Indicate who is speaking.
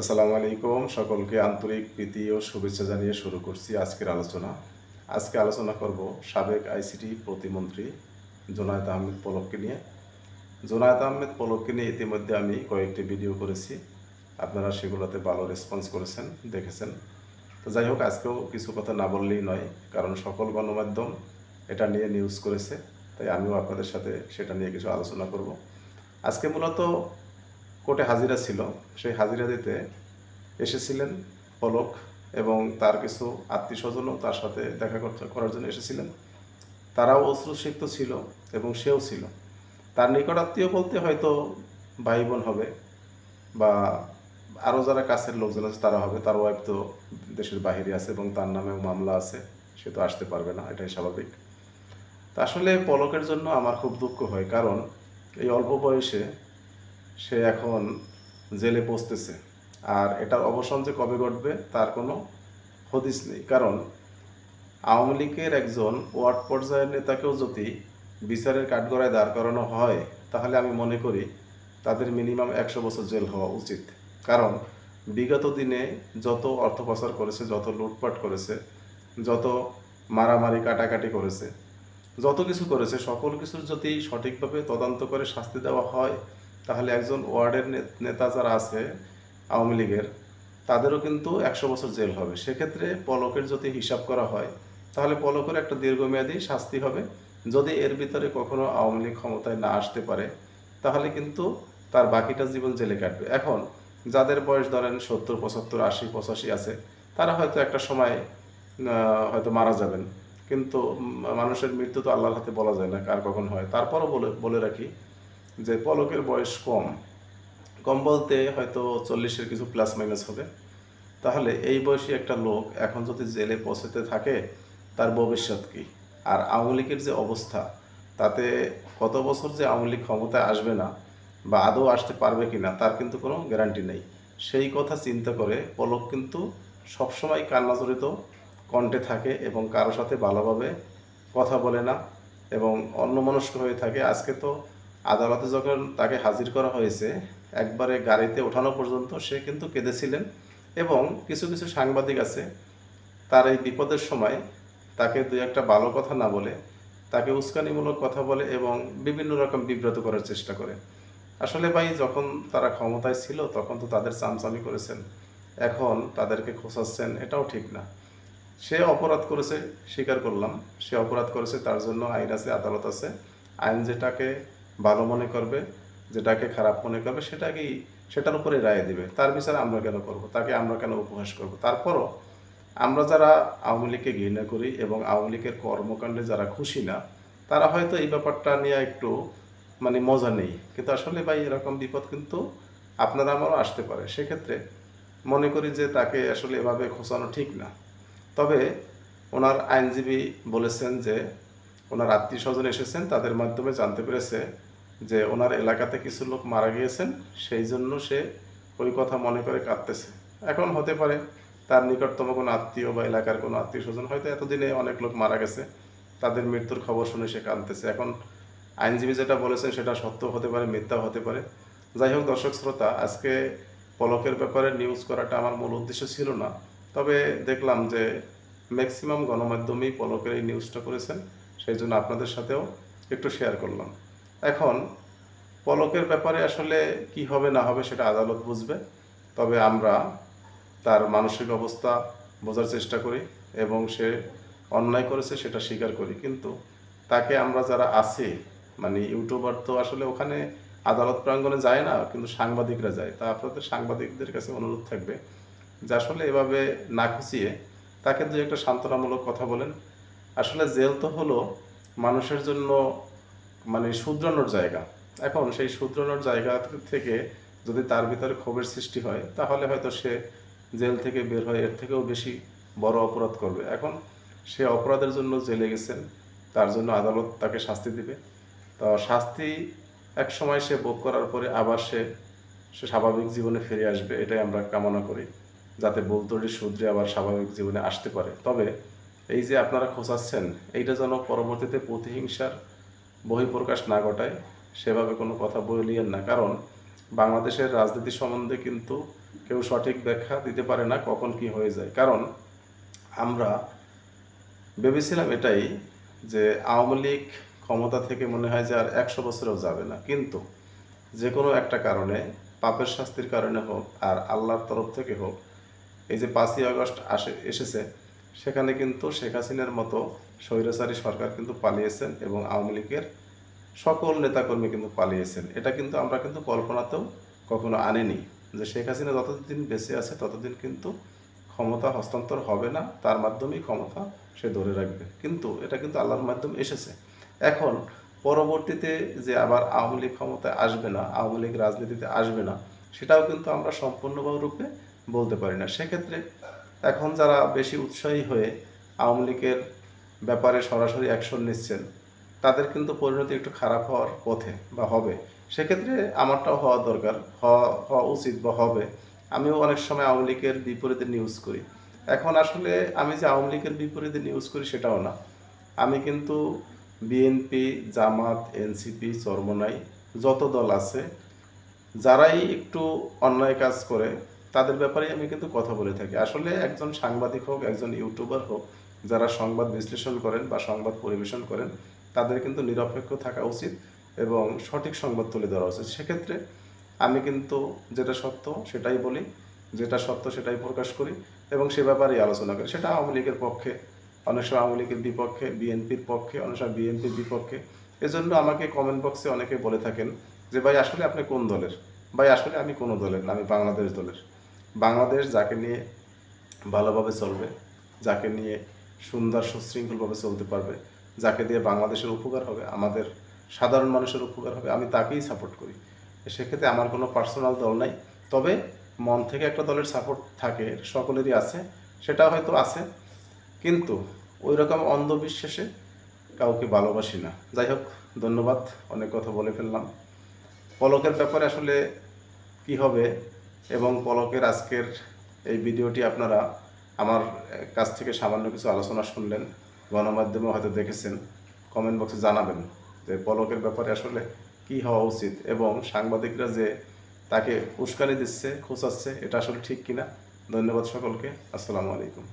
Speaker 1: আসসালামু আলাইকুম। সকলকে আন্তরিক প্রীতি ও শুভেচ্ছা জানিয়ে শুরু করছি আজকের আলোচনা। আজকে আলোচনা করব সাবেক আইসিটি প্রতিমন্ত্রী জোনায়েত আহমেদ পলককে নিয়ে। জোনায়েত আহমেদ পলককে নিয়ে ইতিমধ্যে আমি কয়েকটি ভিডিও করেছি। আপনারা সেগুলোতে ভালো রেসপন্স করেছেন, দেখেছেন। তো যাই হোক, আজকেও কিছু কথা না বললেই নয়, কারণ সকল গণমাধ্যম এটা নিয়ে নিউজ করেছে, তাই আমিও আপনাদের সাথে সেটা নিয়ে কিছু আলোচনা করব। আজকে মূলত কোর্টে হাজিরা ছিল, সেই হাজিরা দিতে এসেছিলেন পলক এবং তার কিছু আত্মীয় স্বজনও তার সাথে দেখা করতে করার জন্য এসেছিলেন। তারাও অশ্রুসিক্ত ছিল এবং সেও ছিল। তার নিকটাত্মীয় বলতে হয়তো ভাই বোন হবে বা আরও যারা কাছের লোকজন আছে তারা হবে, তার ওয়াইফ তো দেশের বাহিরে আছে এবং তার নামেও মামলা আছে, সে তো আসতে পারবে না, এটাই স্বাভাবিক। তা আসলে পলকের জন্য আমার খুব দুঃখ হয়, কারণ এই অল্প বয়সে সে এখন জেলে পৌঁছতেছে। আর এটার অবসান যে কবে ঘটবে তার কোনো হদিস নেই। কারণ আওয়ামী লীগের একজন ওয়ার্ড পর্যায়ের নেতাকেও যদি বিচারের কাঠগড়ায় দাঁড় করানো হয়, তাহলে আমি মনে করি তাদের মিনিমাম একশো বছর জেল হওয়া উচিত। কারণ বিগত দিনে যত অর্থ পাচার করেছে, যত লুটপাট করেছে, যত মারামারি, কাটাকাটি করেছে, যত কিছু করেছে, সকল কিছুর যদি সঠিকভাবে তদন্ত করে শাস্তি দেওয়া হয় তাহলে একজন ওয়ার্ডের নেতা যারা আছে, আওয়ামী লীগের, তাদেরও কিন্তু একশো বছর জেল হবে। সেক্ষেত্রে পলকের যদি হিসাব করা হয়, তাহলে পলকের একটা দীর্ঘমেয়াদী শাস্তি হবে। যদি এর ভিতরে কখনো আওয়ামী লীগ ক্ষমতায় না আসতে পারে, তাহলে কিন্তু তার বাকিটা জীবন জেলে কাটবে। এখন, যাদের বয়স ধরেন সত্তর, পঁচাত্তর, আশি, পঁচাশি আছে, তারা হয়তো একটা সময় হয়তো মারা যাবেন। কিন্তু মানুষের মৃত্যু তো আল্লাহর হাতে বলা যায় না কার কখন হয়। তারপরও বলে বলে রাখি যে পলকের বয়স কম কম বলতে হয়তো চল্লিশের কিছু প্লাস মাইনাস হবে। তাহলে এই বয়সী একটা লোক এখন যদি জেলে পৌঁছতে থাকে, তার ভবিষ্যৎ কী? আর আওয়ামী যে অবস্থা, তাতে কত বছর যে আওয়ামী লীগ ক্ষমতায় আসবে না বা আদৌ আসতে পারবে কি না তার কিন্তু কোনো গ্যারান্টি নেই। সেই কথা চিন্তা করে পলক কিন্তু সবসময় কান্নাজড়িত কণ্ঠে থাকে এবং কারও সাথে ভালোভাবে কথা বলে না এবং অন্যমনস্ক হয়ে থাকে। আজকে তো আদালতে যখন তাকে হাজির করা হয়েছে, একবারে গাড়িতে ওঠানো পর্যন্ত সে কিন্তু কেঁদেছিলেন এবং কিছু কিছু সাংবাদিক আছে, তার এই বিপদের সময় তাকে দু একটা ভালো কথা না বলে তাকে উস্কানিমূলক কথা বলে এবং বিভিন্ন রকম বিব্রত করার চেষ্টা করে। আসলে ভাই, যখন তারা ক্ষমতায় ছিল, তখন তো তাদের চামচামি করেছেন। এখন তাদেরকে খোঁচাচ্ছেন, এটাও ঠিক না। সে অপরাধ করেছে, স্বীকার করলাম। সে অপরাধ করেছে, তার জন্য আইন আছে, আদালত আছে। আইন যেটাকে ভালো মনে করবে, যেটাকে খারাপ মনে করবে, সেটাকেই, সেটার উপরে রায় দিবে। তার বিচার আমরা কেন করব? তাকে আমরা কেন উপহাস করব? তারপরও আমরা যারা আওয়ামী লীগকে ঘৃণা করি এবং আওয়ামী লীগের কর্মকাণ্ডে যারা খুশি না, তারা হয়তো এই ব্যাপারটা নিয়ে একটু মানে মজা নেই। কিন্তু আসলে ভাই, এরকম বিপদ কিন্তু আপনারা আমারও আসতে পারে। সেক্ষেত্রে মনে করি যে তাকে আসলে এভাবে খোঁচানো ঠিক না। তবে ওনার আইনজীবী বলেছেন যে, ওনার আত্মীয় স্বজন এসেছেন, তাদের মাধ্যমে জানতে পেরেছে যে ওনার এলাকাতে কিছু লোক মারা গিয়েছেন, সেই জন্য সে ওই কথা মনে করে কাঁদতেছে। এখন হতে পারে তার নিকটতম কোনো আত্মীয় বা এলাকার কোনো আত্মীয় স্বজন হয়তো এতদিনে অনেক লোক মারা গেছে, তাদের মৃত্যুর খবর শুনে সে কাঁদতেছে। এখন আইনজীবী যেটা বলেছেন, সেটা সত্য হতে পারে, মিথ্যা হতে পারে। যাই হোক দর্শক শ্রোতা, আজকে পলকের ব্যাপারে নিউজ করাটা আমার মূল উদ্দেশ্য ছিল না। তবে দেখলাম যে ম্যাক্সিমাম গণমাধ্যমেই পলকের এই নিউজটা করেছেন, সেই জন্য আপনাদের সাথেও একটু শেয়ার করলাম। এখন পলকের ব্যাপারে আসলে কি হবে না হবে সেটা আদালত বুঝবে। তবে আমরা তার মানসিক অবস্থা বোঝার চেষ্টা করি এবং সে অন্যায় করেছে সেটা স্বীকার করি। কিন্তু তাকে আমরা যারা আছি মানে ইউটিউবার তো আসলে ওখানে আদালত প্রাঙ্গণে যায় না, কিন্তু সাংবাদিকরা যায়। তা আপনাদের সাংবাদিকদের কাছে অনুরোধ থাকবে যে আসলে এভাবে না খুঁচিয়ে তাকে দু একটা সান্ত্বনামূলক কথা বলেন। আসলে জেল তো হলো মানুষের জন্য মানে শুধরানোর জায়গা। এখন সেই শুধরানোর জায়গা থেকে যদি তার ভিতরে ক্ষোভের সৃষ্টি হয়, তাহলে হয়তো সে জেল থেকে বের হয় এর থেকেও বেশি বড় অপরাধ করবে। এখন সে অপরাধের জন্য জেলে গেছেন, তার জন্য আদালত তাকে শাস্তি দিবে। তো শাস্তি এক সময় সে ভোগ করার পরে আবার সে সে স্বাভাবিক জীবনে ফিরে আসবে, এটাই আমরা কামনা করি। যাতে বলতরি শুধরে আবার স্বাভাবিক জীবনে আসতে পারে। তবে এই যে আপনারা খোঁচাচ্ছেন এইটা যেন পরবর্তীতে প্রতিহিংসার বহিঃপ্রকাশ না ঘটায়, সেভাবে কোনো কথা বলিয়েন না। কারণ বাংলাদেশের রাজনীতি সম্বন্ধে কিন্তু কেউ সঠিক ব্যাখ্যা দিতে পারে না কখন কি হয়ে যায়। কারণ আমরা ভেবেছিলাম এটাই যে আওয়ামী লীগ ক্ষমতা থেকে মনে হয় যে আর একশো বছরেও যাবে না। কিন্তু যে কোনো একটা কারণে, পাপের শাস্তির কারণে হোক আর আল্লাহর তরফ থেকে হোক, এই যে পাঁচই আগস্ট আসে, এসেছে, সেখানে কিন্তু শেখ হাসিনার মতো স্বৈরাচারী সরকার কিন্তু পালিয়েছেন এবং আওয়ামী লীগের সকল নেতাকর্মী কিন্তু পালিয়েছেন। এটা কিন্তু আমরা কিন্তু কল্পনাতেও কখনো আনিনি যে শেখ হাসিনা যতদিন বেঁচে আছে ততদিন কিন্তু ক্ষমতা হস্তান্তর হবে না, তার মাধ্যমেই ক্ষমতা সে ধরে রাখবে। কিন্তু এটা কিন্তু আল্লাহর মাধ্যমে এসেছে। এখন পরবর্তীতে যে আবার আওয়ামী লীগ ক্ষমতায় আসবে না, আওয়ামী লীগ রাজনীতিতে আসবে না, সেটাও কিন্তু আমরা সম্পূর্ণভাবে বলতে পারি না। সেক্ষেত্রে এখন যারা বেশি উৎসাহী হয়ে আওয়ামী লীগের ব্যাপারে সরাসরি অ্যাকশন নিচ্ছেন, তাদের কিন্তু পরিণতি একটু খারাপ হওয়ার পথে বা হবে। সেক্ষেত্রে আমারটাও হওয়া দরকার, হওয়া হওয়া উচিত বা হবে। আমিও অনেক সময় আওয়ামী লীগের বিপরীতে নিউজ করি। এখন আসলে আমি যে আওয়ামী লীগের বিপরীতে নিউজ করি সেটাও না। আমি কিন্তু বিএনপি জামাত এনসিপি চরমনাই, যত দল আছে, যারাই একটু অন্যায় কাজ করে, তাদের ব্যাপারে আমি কিন্তু কথা বলে থাকি। আসলে একজন সাংবাদিক হোক, একজন ইউটিউবার হোক যারা সংবাদ বিশ্লেষণ করেন বা সংবাদ পরিবেশন করেন, তাদের কিন্তু নিরপেক্ষ থাকা উচিত এবং সঠিক সংবাদ তুলে ধরা উচিত। সেক্ষেত্রে আমি কিন্তু যেটা সত্য সেটাই বলি, যেটা সত্য সেটাই প্রকাশ করি এবং সে ব্যাপারেই আলোচনা করি। সেটা আওয়ামী লীগের পক্ষে, অনেক সময় আওয়ামী লীগের বিপক্ষে, বিএনপির পক্ষে, অনেক সময় বিএনপির বিপক্ষে। এজন্য আমাকে কমেন্ট বক্সে অনেকে বলে থাকেন যে, ভাই, আসলে আপনি কোন দলের? ভাই, আসলে আমি কোনো দলের না, আমি বাংলাদেশ দলের। বাংলাদেশ যাকে নিয়ে ভালোভাবে চলবে, যাকে নিয়ে সুন্দর সুশৃঙ্খলভাবে চলতে পারবে, যাকে দিয়ে বাংলাদেশের উপকার হবে, আমাদের সাধারণ মানুষের উপকার হবে, আমি তাকেই সাপোর্ট করি। সেক্ষেত্রে আমার কোনো পার্সোনাল দল নাই, তবে মন থেকে একটা দলের সাপোর্ট থাকে সকলেরই আছে, সেটা হয়তো আছে, কিন্তু ওই রকম অন্ধবিশ্বাসে কাউকে ভালোবাসি না। যাই হোক, ধন্যবাদ, অনেক কথা বলে ফেললাম। পলকের ব্যাপারে আসলে কি হবে এবং পলকের আজকের এই ভিডিওটি আপনারা আমার কাছ থেকে সামান্য কিছু আলোচনা শুনলেন, গণমাধ্যমে হয়তো দেখেছেন কমেন্ট বক্সে জানাবেন যে পলকের ব্যাপারে আসলে কি হওয়া উচিত এবং সাংবাদিকরা যে তাকে উস্কানি দিচ্ছে, খোঁচাচ্ছে, এটা আসলে ঠিক কিনা? ধন্যবাদ সকলকে, আসসালামু আলাইকুম।